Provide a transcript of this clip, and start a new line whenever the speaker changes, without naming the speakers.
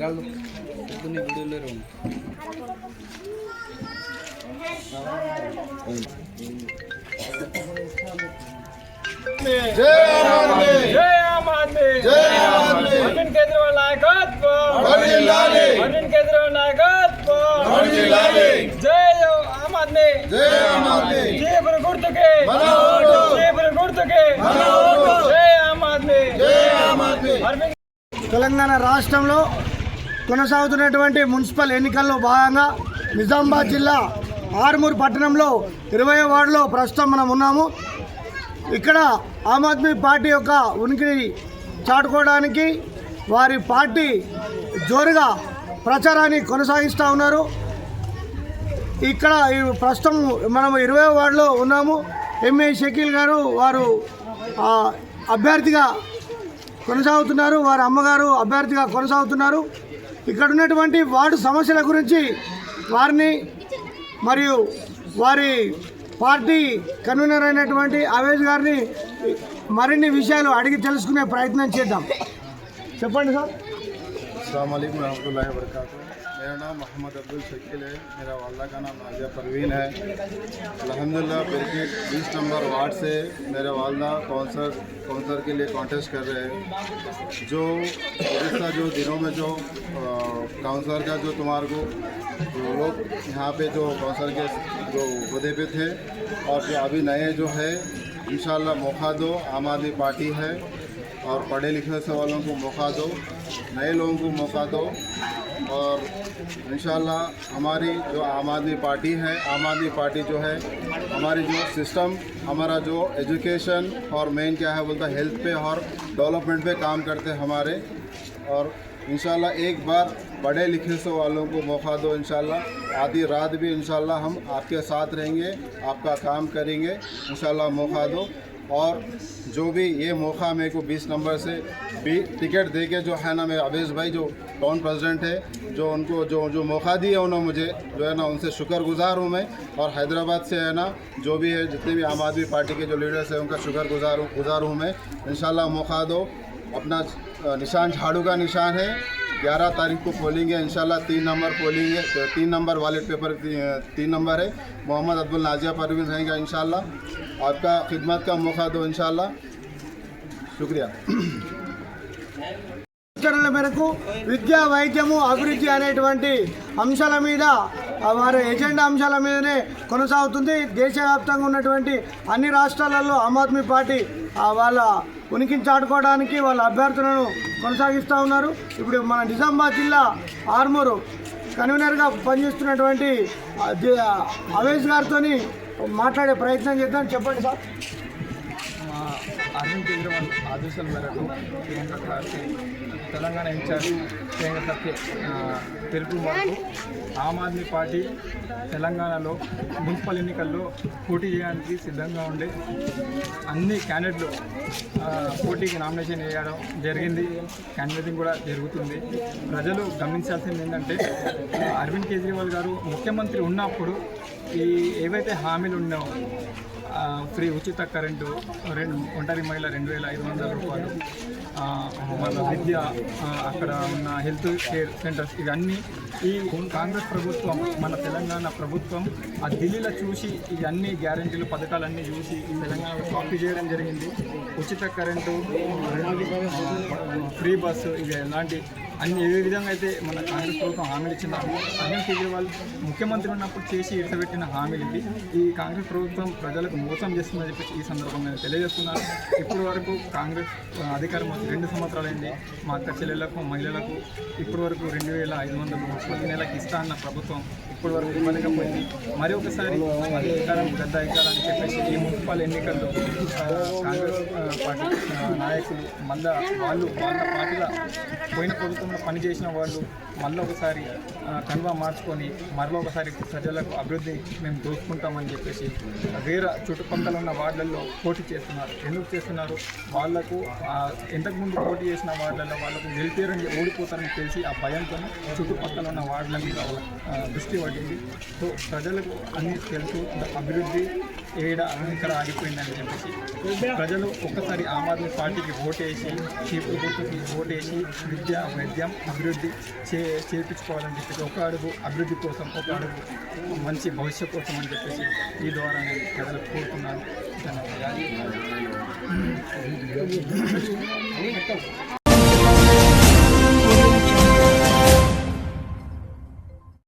గాళ్ళు పొద్దున్నే వీడియోలో రండి.
జై ఆమ్ ఆద్మీ అరవింద్ కేజ్రీవాల్ నాయకత్వం. అరవింద్ కేజ్రీవాల్ నాయకత్వం. జై ఆమ్ ఆద్మీ జీపురు గుర్తుకి. జీపురు గుర్తుకి. జై ఆమ్ ఆద్మీ అరవింద్
తెలంగాణ రాష్ట్రంలో కొనసాగుతున్నటువంటి మున్సిపల్ ఎన్నికల్లో భాగంగా నిజామాబాద్ జిల్లా ఆర్మూర్ పట్టణంలో ఇరవై వార్డులో ప్రస్తుతం మనం ఉన్నాము. ఇక్కడ ఆమ్ ఆద్మీ పార్టీ యొక్క ఉనికిని చాటుకోవడానికి వారి పార్టీ జోరుగా ప్రచారాన్ని కొనసాగిస్తూ ఉన్నారు. ఇక్కడ ఈ ప్రస్తుతం మనం ఇరవై వార్డులో ఉన్నాము. ఎంఏ షకీల్ గారు వారు అభ్యర్థిగా కొనసాగుతున్నారు. వారి అమ్మగారు అభ్యర్థిగా కొనసాగుతున్నారు. ఇక్కడ ఉన్నటువంటి వార్డు సమస్యల గురించి వారిని మరియు వారి పార్టీ కన్వీనర్ అయినటువంటి అవేజ్ గారిని మరిన్ని విషయాలు అడిగి తెలుసుకునే ప్రయత్నం చేద్దాం. చెప్పండి సార్.
अल्लाम वरहमल वर्क मेरा नाम मोहम्मद अब्दुल शकील है। मेरा वाला का नाम नाजिया परवीन है। अल्हम्दुलिल्लाह ब्रिकेट बीस नंबर वार्ड से मेरे वालदा कौंसलर कौंसलर के लिए कॉन्टेस्ट कर रहे हैं। जो गुजशत जो दिनों में जो काउंसलर का जो तुम्हारे को लोग यहाँ पे जो काउंसलर के जो उहदे पे थे और जो अभी नए जो है इन मौका दो, आम आदमी पार्टी है। और पढ़े लिखे से वालों को मौका दो, नए लोगों को मौका दो। और इन हमारी जो आम आदमी पार्टी है, आम आदमी पार्टी जो है, हमारी जो सिस्टम हमारा जो एजुकेशन और मेन क्या है बोलता हेल्थ पे और डेवलपमेंट पे काम करते हमारे। और इन एक बार पढ़े लिखे से वालों को मौका दो इन आधी रात भी इन हम आपके साथ रहेंगे, आपका काम करेंगे इन मौका दो। और जो भी ये मौका मेरे को 20 नंबर से भी टिकट दे के जो है ना मेरे अवेश भाई, जो टाउन प्रेसिडेंट है, जो उनको जो जो मौका दिया उन्होंने मुझे, जो है ना उनसे शुक्रगुजार हूँ मैं। और हैदराबाद से है ना, जो भी है, जितने भी आम आदमी पार्टी के जो लीडर्स हैं, उनका हूँ, गुजार हूँ मैं। इन मौका दो। अपना निशान झाड़ू का निशान है। ग्यारह तारीख को पोलिंग है इंशाल्लाह तीन नंबर पोलिंग है तो तीन नंबर वालेट पेपर ती- तीन नंबर है मोहम्मद अब्दुल नाजिया परवीन रहेंगे इंशाल्लाह आपका खिदमत का मौका दो इंशाल्लाह शुक्रिया
సూచనల మేరకు విద్యా వైద్యము అభివృద్ధి అనేటువంటి అంశాల మీద ఆ, వారి ఎజెండా అంశాల మీదనే కొనసాగుతుంది. దేశవ్యాప్తంగా ఉన్నటువంటి అన్ని రాష్ట్రాలలో ఆమ్ ఆద్మీ పార్టీ వాళ్ళ ఉనికిని చాటుకోవడానికి వాళ్ళ అభ్యర్థులను కొనసాగిస్తూ ఉన్నారు. ఇప్పుడు మన నిజామాబాద్ జిల్లా ఆర్మూరు కన్వీనర్గా పనిచేస్తున్నటువంటి అవేష్ గారితో మాట్లాడే ప్రయత్నం చేద్దాం. చెప్పండి సార్.
అరవింద్ కేజ్రీవాల్ ఆదేశాల మేరకు ప్రియాంక కార్తీ తెలంగాణ ఇన్ఛార్జ్ ప్రియాంక కార్తీ తెలుపు వరకు ఆమ్ ఆద్మీ పార్టీ తెలంగాణలో మున్సిపల్ ఎన్నికల్లో పోటీ చేయడానికి సిద్ధంగా ఉండే అన్ని క్యాండిడేట్లు పోటీకి నామినేషన్ వేయడం జరిగింది. క్యాండిడేటింగ్ కూడా జరుగుతుంది. ప్రజలు గమనించాల్సింది ఏంటంటే అరవింద్ కేజ్రీవాల్ గారు ముఖ్యమంత్రి ఉన్నప్పుడు ఈ ఏవైతే హామీలు ఉన్నాయో ఫ్రీ ఉచిత కరెంటు రెండు ఒంటరి మహిళ రెండు వేల ఐదు వందల రూపాయలు. మన విద్య అక్కడ ఉన్న హెల్త్ కేర్ సెంటర్స్ ఇవన్నీ ఈ కాంగ్రెస్ ప్రభుత్వం మన తెలంగాణ ప్రభుత్వం ఆ ఢిల్లీలో చూసి ఇవన్నీ గ్యారంటీలు పథకాలన్నీ చూసి ఈ తెలంగాణలో కాపీ చేయడం జరిగింది. ఉచిత కరెంటు ఫ్రీ బస్సు ఇవి ఎలాంటి అన్ని ఏ విధంగా అయితే మన కాంగ్రెస్ ప్రభుత్వం హామీలు ఇచ్చిందో అరవింద్ కేజ్రీవాల్ ముఖ్యమంత్రి ఉన్నప్పుడు చేసి ఇడతబెట్టిన హామీలు ఈ కాంగ్రెస్ ప్రభుత్వం ప్రజలకు మోసం చేస్తుందని చెప్పేసి ఈ సందర్భంగా నేను తెలియజేస్తున్నాను. ఇప్పటి వరకు కాంగ్రెస్ అధికారం రెండు సంవత్సరాలైంది. మా అక్క చెల్లెళ్ళకు మహిళలకు ఇప్పటి వరకు రెండు వేల ఐదు వందలు ప్రతి నెలకి ఇస్తా అన్న ప్రభుత్వం ఇప్పటి వరకు ఇవ్వలేకపోయింది. మరి ఒకసారి అధికారం పెద్ద ఎక్కాలని చెప్పేసి ఈ మున్సిపల్ ఎన్నికల్లో కాంగ్రెస్ పార్టీ నాయకులు మళ్ళా వాళ్ళు వాళ్ళ పార్టీలో పోయిన ప్రభుత్వంలో పనిచేసిన వాళ్ళు మళ్ళీ ఒకసారి కన్వా మార్చుకొని మరలా ఒకసారి ప్రజలకు అభివృద్ధి మేము దోచుకుంటామని చెప్పేసి వేరే చుట్టుపక్కల ఉన్న వార్డులలో పోటీ చేస్తున్నారు. ఎందుకు చేస్తున్నారు? వాళ్ళకు ఇంతకుముందు పోటీ చేసిన వార్డులలో వాళ్ళకు గెలిపారని ఓడిపోతారని తెలిసి ఆ భయంతో చుట్టుపక్కల ఉన్న వార్డుల మీద దృష్టి పడింది. సో ప్రజలకు అన్ని తెలుసు అభివృద్ధి ఏడ ఇక్కడ ఆగిపోయిందని చెప్పేసి ప్రజలు ఒక్కసారి ఆమ్ ఆద్మీ పార్టీకి ఓటేసి చీపురు గుర్తుకి ఓటేసి విద్య వైద్యం అభివృద్ధి చే చేపించుకోవాలని చెప్పేసి ఒక అడుగు అభివృద్ధి కోసం ఒక అడుగు మంచి భవిష్యత్ కోసం అని చెప్పేసి ఈ ద్వారా నేను ప్రజలకు కోరుతున్నాను ధన్యవాదాలు.